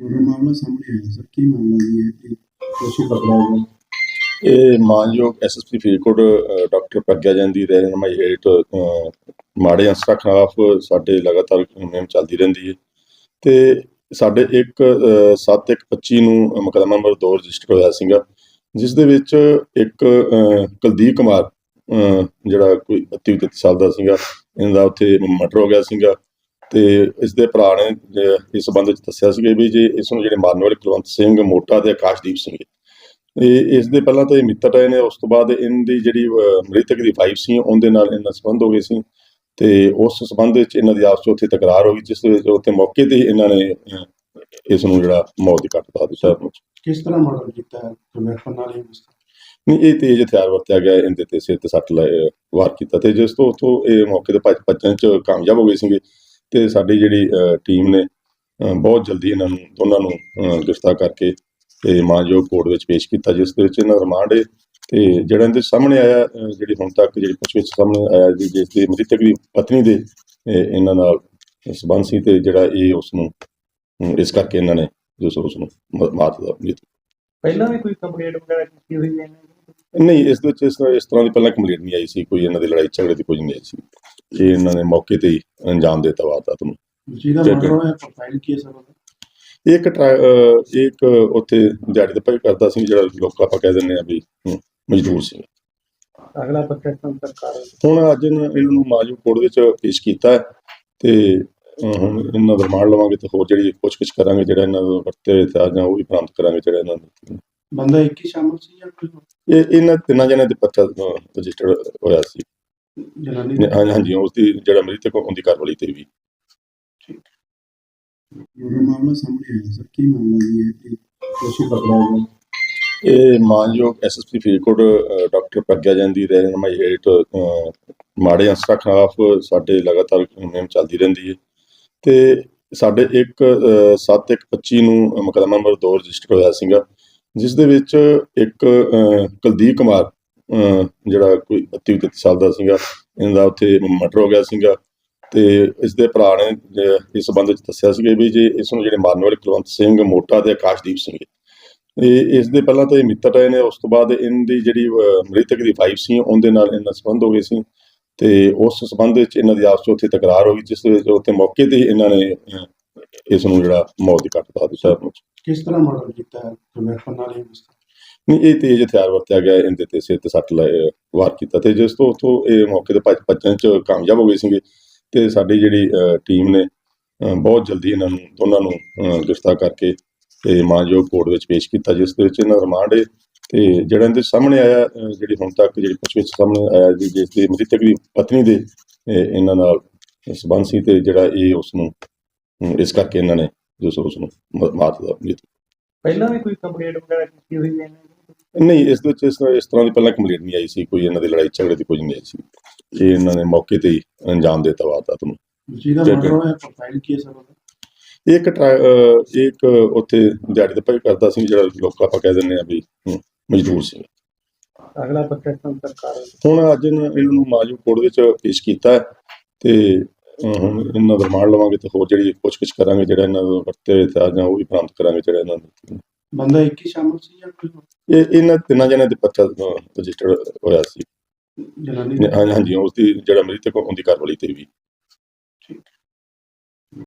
ਪੂਰਾ ਮਾਮਲਾ ਸਾਹਮਣੇ ਆਇਆ ਸਰ ਕੀ ਮਾਮਲਾ ਜੀ ਹੈ ਕਿ ਦੋਸ਼ੀ ਪਕੜਾ ਗਿਆ ਇਹ ਮਾਨਯੋਗ ਐਸਐਸਪੀ ਫਰੀਦਕੋਟ ਅ, ਡਾਕਟਰ ਪ੍ਰਗਿਆ ਜੈਨ ਦੀ ਰਹਿਨਮਾਈ ਹੇਠ ਅ, ਮਾੜੇ ਅਨਸਰਾਂ ਖਿਲਾਫ ਸਾਡੇ ਲਗਾਤਾਰ ਮੁਹਿੰਮ ਚੱਲਦੀ ਰਹਿੰਦੀ ਹੈ। ਤੇ ਸਾਡੇ ਇੱਕ 7125 ਨੂੰ ਮੁਕੱਦਮਾ ਨੰਬਰ 2 ਰਜਿਸਟਰ ਹੋਇਆ ਸੀਗਾ ਜਿਸ ਦੇ ਵਿੱਚ ਇੱਕ ਅ, ਕੁਲਦੀਪ ਕੁਮਾਰ ਅ, ਜਿਹੜਾ ਕੋਈ 32 33 ਸਾਲ ਦਾ ਸੀਗਾ ਇਹਨਾਂ ਦਾ ਉੱਥੇ ਮਰਡਰ ਹੋ ਗਿਆ ਸੀਗਾ। ਤੇ ਇਸ ਦੇ ਭਰਾ ਨੇ ਇਸ ਸੰਬੰਧ ਵਿੱਚ ਦੱਸਿਆ ਸੀਗਾ ਵੀ ਜੇ ਇਸ ਨੂੰ ਜਿਹੜੇ ਮਾਰਨ ਵਾਲੇ ਕੁਲਵੰਤ ਸਿੰਘ ਮੋਟਾ ਤੇ ਆਕਾਸ਼ਦੀਪ ਸਿੰਘ ਇਹ ਇਸ ਦੇ ਪਹਿਲਾਂ ਤਾਂ ਇਹ ਮਿੱਤਰ ਰਹੇ ਨੇ ਉਸ ਤੋਂ ਬਾਅਦ ਇਹਦੀ ਜਿਹੜੀ ਅਹ, ਮ੍ਰਿਤਕ ਦੀ ਵਾਈਫ ਸੀ ਉਹਦੇ ਨਾਲ ਇਹਨਾਂ ਸੰਬੰਧ ਹੋ ਗਏ ਸੀ ਤੇ ਉਸ ਸੰਬੰਧ ਵਿੱਚ ਇਹਨਾਂ ਦੀ ਆਪਸ ਵਿੱਚ ਉੱਥੇ ਤਕਰਾਰ ਹੋ ਗਈ ਜਿਸ ਦੇ ਵਿੱਚ ਉੱਥੇ ਮੌਕੇ ਤੇ ਇਹਨਾਂ ਨੇ ਇਸ ਨੂੰ ਜਿਹੜਾ ਮੌਤ ਦੀ ਘੱਟ ਦਿੱਤਾ। ਕਿਸ ਤਰ੍ਹਾਂ ਮਰਡਰ ਕੀਤਾ ਹੈ? ਵੈਪਨ ਨਾਲ ਹੀ ਨਹੀਂ ਇਹ ਤੇਜ਼ ਹਥਿਆਰ ਵਰਤਿਆ ਗਿਆ ਇਹਦੇ ਤੇ ਸਿਰ ਤੇ ਸੱਟ ਵਾਰ ਕੀਤਾ ਤੇ ਜਿਸ ਤੋਂ ਉੱਥੋਂ ਇਹ ਮੌਕੇ ਤੇ ਭੱਜ ਭੱਜਣ ਚ ਕਾਮਯਾਬ ਹੋ ਗਏ ਸੀਗੇ। ਤੇ ਸਾਡੀ ਜਿਹੜੀ ਟੀਮ ਨੇ ਬਹੁਤ ਜਲਦੀ ਇਹਨਾਂ ਨੂੰ ਦੋਨਾਂ ਨੂੰ ਗ੍ਰਿਫਤਾਰ ਕਰਕੇ ਤੇ ਮਾਨਯੋਗ ਕੋਰਟ ਵਿੱਚ ਪੇਸ਼ ਕੀਤਾ ਜਿਸ ਦੇ ਵਿੱਚ ਇਹਨਾਂ ਰਿਮਾਂਡ ਹੈ ਤੇ ਜਿਹੜਾ ਇਹਦੇ ਸਾਹਮਣੇ ਆਇਆ ਜਿਹੜੀ ਹੁਣ ਤੱਕ ਜਿਹੜੀ ਪੁੱਛਗਿੱਛ ਸਾਹਮਣੇ ਆਇਆ ਜੀ ਜਿਸ ਦੀ ਮ੍ਰਿਤਕ ਦੀ ਪਤਨੀ ਦੇ ਇਹ, ਇਹਨਾਂ ਨਾਲ ਸਬੰਧ ਸੀ ਤੇ ਜਿਹੜਾ ਇਹ ਉਸ ਨੂੰ ਇਸ ਕਰਕੇ ਇਹਨਾਂ ਨੇ ਜੋ ਉਸ ਨੂੰ ਮਾਰ ਦਿੱਤਾ ਪਹਿਲਾਂ ਵੀ ਕੋਈ ਕੰਪਲੇਂਟ ਵਗੈਰਾ ਕੀਤੀ ਹੋਈ ਹੈ? ਨਹੀਂ ਇਸ ਦੇ ਵਿੱਚ ਇਸ ਤਰ੍ਹਾਂ ਇਸ ਤਰ੍ਹਾਂ ਦੀ ਪਹਿਲਾਂ ਕੰਪਲੀਟ ਨਹੀਂ ਆਈ ਸੀ ਕੋਈ ਇਹਨਾਂ ਦੀ ਲੜਾਈ ਝਗੜੇ ਦੀ ਕੋਈ ਨਹੀਂ ਆਈ ਸੀ ਇਹ ਇਹਨਾਂ ਨੇ ਮੌਕੇ ਤੇ ਹੀ ਅੰਜਾਮ ਦੇ ਦਿੱਤਾ ਵਾਰਦਾਤ ਨੂੰ। ਜਿਹਦਾ। ਮਰਡਰ ਹੋਇਆ ਪ੍ਰੋਫਾਈਲ ਕੀ ਹੈ ਸਰ ਉਹਦਾ? ਇਹ ਇੱਕ ਟਰਾ- ਅਹ ਇੱਕ ਉੱਥੇ ਦਿਹਾੜੀ ਦਾ ਭਾਈ ਕਰਦਾ ਸੀ ਜਿਹੜਾ ਲੋਕ ਆਪਾਂ ਕਹਿ ਦਿੰਦੇ ਆ ਵੀ ਹਮ, ਮਜ਼ਦੂਰ ਸੀ। ਅਗਲਾ ਪ੍ਰੋਟੈਕਸ਼ਨ ਸਰਕਾਰ ਹੁਣ ਅੱਜ ਇਹਨਾਂ ਇਹਨਾਂ ਨੂੰ ਮਾਜੂ ਕੋਰਟ ਵਿੱਚ ਪੇਸ਼ ਕੀਤਾ ਹੈ ਤੇ ਅਹ, ਹੁਣ ਇਹਨਾਂ ਦਾ ਰਿਮਾਂਡ ਲਵਾਂਗੇ ਤੇ ਹੋਰ ਜਿਹੜੀ ਪੁੱਛਗਿੱਛ ਕਰਾਂਗੇ ਜਿਹੜਾ ਇਹਨਾਂ ਦਾ ਵਰਤੇ ਹਥਿਆਰ ਜਾਂ ਉਹ ਵੀ ਬਰਾਮਦ ਕਰਾਂਗੇ ਜਿਹੜਾ ਇਹਨਾਂ ਦਾ ਬੰਦਾ ਇੱਕ ਹੀ ਸ਼ਾਮਲ ਸੀ ਜਾਂ ਕੋਈ ਹੋਰ? ਇਹ ਇਹਨਾਂ ਤਿੰਨਾਂ ਜਣਿਆਂ ਦੇ ਪਰਚਾ ਰਜਿਸਟਰ ਹੋਇਆ ਸੀ। ਜਨਾਨੀ ਦਾ ਹਾਂਜੀ ਉਸ ਦੀ ਜਿਹੜਾ ਮ੍ਰਿਤਕ ਉਹਦੀ ਘਰਵਾਲੀ ਤੇ ਵੀ। ਪੂਰਾ ਮਾਮਲਾ ਸਾਹਮਣੇ ਆਇਆ ਸਰ। ਕੀ ਮਾਮਲਾ ਜੀ ਹੈ ਕਿ ਦੋਸ਼ੀ ਪਕੜਾ ਗਿਆ? ਇਹ ਮਾਨਯੋਗ ਐਸਐਸਪੀ ਫਰੀਦਕੋਟ ਡਾਕਟਰ ਪ੍ਰਗਿਆ ਜੈਨ ਦੀ ਰਹਿਨਮਾਈ ਹੇਠ ਮਾੜੇ ਅਨਸਰਾਂ ਖਿਲਾਫ ਸਾਡੇ ਲਗਾਤਾਰ ਮੁਹਿੰਮ ਚੱਲਦੀ ਰਹਿੰਦੀ ਹੈ। ਤੇ ਸਾਡੇ ਇੱਕ ਅ, 7125 ਨੂੰ ਮੁਕੱਦਮਾ ਨੰਬਰ 2 ਰਜਿਸਟਰ ਹੋਇਆ ਸੀਗਾ ਜਿਸ ਦੇ ਵਿੱਚ ਇੱਕ ਕੁਲਦੀਪ ਕੁਮਾਰ ਜਿਹੜਾ ਕੋਈ 32 33 ਸਾਲ ਦਾ ਸੀਗਾ ਇਹਦਾ ਉੱਥੇ ਮਰਡਰ ਹੋ ਗਿਆ ਸੀਗਾ ਤੇ ਇਸ ਦੇ ਭਰਾ ਨੇ ਇਸ ਸੰਬੰਧ ਵਿੱਚ ਦੱਸਿਆ ਸੀਗਾ ਵੀ ਜੇ ਇਸ ਨੂੰ ਜਿਹੜੇ ਮਾਰਨ ਵਾਲੇ ਕੁਲਵੰਤ ਸਿੰਘ ਮੋਟਾ ਤੇ ਆਕਾਸ਼ਦੀਪ ਸਿੰਘ ਇਹ ਇਸ ਦੇ ਪਹਿਲਾਂ ਤਾਂ ਇਹ ਮਿੱਤਰ ਰਹੇ ਨੇ ਉਸ ਤੋਂ ਬਾਅਦ ਇਹਦੀ ਜਿਹੜੀ ਮ੍ਰਿਤਕ ਦੀ ਵਾਈਫ ਸੀ ਉਹਦੇ ਨਾਲ ਇਹਨਾਂ ਸੰਬੰਧ ਹੋ ਗਏ ਸੀ ਤੇ ਉਸ ਸੰਬੰਧ ਵਿੱਚ ਇਹਨਾਂ ਦੀ ਆਪਸ ਵਿੱਚ ਉੱਥੇ ਤਕਰਾਰ ਹੋ ਗਈ ਜਿਸ ਦੇ ਵਿੱਚ ਉੱਥੇ ਮੌਕੇ ਤੇ ਇਹਨਾਂ ਨੇ ਅਹ, ਇਸ ਨੂੰ ਜਿਹੜਾ ਮੌਤ ਦੀ ਘੱਟ ਪਾ ਦਿੱਤਾ। ਕਿਸ ਤਰ੍ਹਾਂ ਮਰਡਰ ਕੀਤਾ ਹੈ? ਵੈਪਨ ਨਾਲ ਹੀ ਨਹੀਂ, ਇਹ ਤੇਜ਼ ਹਥਿਆਰ ਵਰਤਿਆ ਗਿਆ ਇਹਦੇ ਤੇ, ਸਿਰ ਤੇ ਸੱਟ ਲਾਏ, ਵਾਰ ਕੀਤਾ ਤੇ ਜਿਸ ਤੋਂ ਉੱਥੋਂ ਇਹ ਮੌਕੇ ਤੇ ਭੱਜ, ਭੱਜਣ ਚ ਕਾਮਯਾਬ ਹੋ ਗਏ ਸੀਗੇ ਤੇ ਸਾਡੀ ਜਿਹੜੀ ਟੀਮ ਨੇ ਬਹੁਤ ਜਲਦੀ ਇਹਨਾਂ ਨੂੰ, ਦੋਨਾਂ ਨੂੰ ਗ੍ਰਿਫਤਾਰ ਕਰਕੇ ਤੇ ਮਾਨਯੋਗ ਕੋਰਟ ਵਿੱਚ ਪੇਸ਼ ਕੀਤਾ, ਜਿਸ ਦੇ ਵਿੱਚ ਇਹਨਾਂ ਰਿਮਾਂਡ ਹੈ ਤੇ ਜਿਹੜਾ ਇਹਦੇ ਸਾਹਮਣੇ ਆਇਆ ਜਿਹੜੀ ਹੁਣ ਤੱਕ ਜਿਹੜੀ ਪੁੱਛਗਿੱਛ ਸਾਹਮਣੇ ਆਇਆ ਜੀ ਜਿਸ ਦੀ ਮ੍ਰਿਤਕ ਦੀ ਪਤਨੀ ਦੇ ਇਹਨਾਂ ਨਾਲ ਸਬੰਧ ਸੀ ਤੇ ਜਿਹੜਾ ਇਹ ਉਸ ਨੂੰ ਇਸ ਕਰਕੇ ਇਹਨਾਂ ਨੇ ਜੋ ਸੋ ਉਸ ਨੂੰ ਮਾਰ ਦਿੱਤਾ ਪਹਿਲਾਂ ਵੀ ਕੋਈ ਕੰਪਲੇਂਟ ਵਗੈਰਾ ਕੀਤੀ ਹੋਈ ਹੈ ਇਹਨਾਂ ਨੇ? ਨਹੀਂ ਇਸ ਦੇ ਵਿੱਚ ਇਸ ਤਰ੍ਹਾਂ ਇਸ ਤਰ੍ਹਾਂ ਦੀ ਪਹਿਲਾਂ ਕੰਪਲੀਟ ਨਹੀਂ ਆਈ ਸੀ ਕੋਈ ਇਹਨਾਂ ਦੀ ਲੜਾਈ ਝਗੜੇ ਦੀ ਕੋਈ ਨਹੀਂ ਆਈ ਸੀ। ਇਹ ਇਹਨਾਂ ਨੇ ਮੌਕੇ ਤੇ ਹੀ ਅੰਜਾਮ ਦਿੱਤਾ ਵਾਰਦਾਤ ਨੂੰ। ਜਿਹਦਾ ਠੀਕ ਹੈ। ਪ੍ਰੋਫਾਈਲ ਕੀ ਹੈ ਸਰ ਉਹਦਾ? ਇੱਕ ਇੱਕ ਉੱਥੇ ਦਿਹਾੜੀ ਦਾ ਭਾਈ ਕਰਦਾ ਸੀ ਜਿਹੜਾ ਲੋਕ ਆਪਾਂ ਕਹਿ ਦਿੰਦੇ ਆ ਵੀ ਮਜ਼ਦੂਰ ਸੀ। ਅਗਲਾ ਪ੍ਰੋਟੈਕਸ਼ਨ ਸਰਕਾਰ ਹੁਣ ਅੱਜ ਇਹਨਾਂ ਨੂੰ ਮਾਜੂ ਕੋਰਟ ਵਿੱਚ ਪੇਸ਼ ਕੀਤਾ ਤੇ ਹੁਣ ਇਹਨਾਂ ਦਾ ਰਿਮਾਂਡ ਲਵਾਂਗੇ ਤੇ ਹੋਰ ਜਿਹੜੀ ਪੁੱਛਗਿੱਛ ਕਰਾਂਗੇ ਜਿਹੜਾ ਇਹਨਾਂ ਦਾ ਵਰਤੇ ਜਾਂ ਉਹ ਵੀ ਬਰਾਮਦ ਕਰਾਂਗੇ ਜਿਹੜਾ ਇਹਨਾਂ ਦਾ ਬੰਦਾ ਇੱਕ ਹੀ ਸ਼ਾਮਲ ਸੀ ਜਾਂ ਕੋਈ ਹੋਰ? ਇਹ ਇਹਨਾਂ ਤਿੰਨਾਂ ਜਣਿਆਂ ਦੇ ਪਰਚਾ ਰਜਿਸਟਰ ਹੋਇਆ ਸੀ ਜਨਾਨੀ ਦਾ ਹਾਂਜੀ ਹਾਂਜੀ ਉਸ ਦੀ ਜਿਹੜਾ ਮ੍ਰਿਤਕ ਉਹਦੀ ਘਰਵਾਲੀ ਤੇ ਵੀ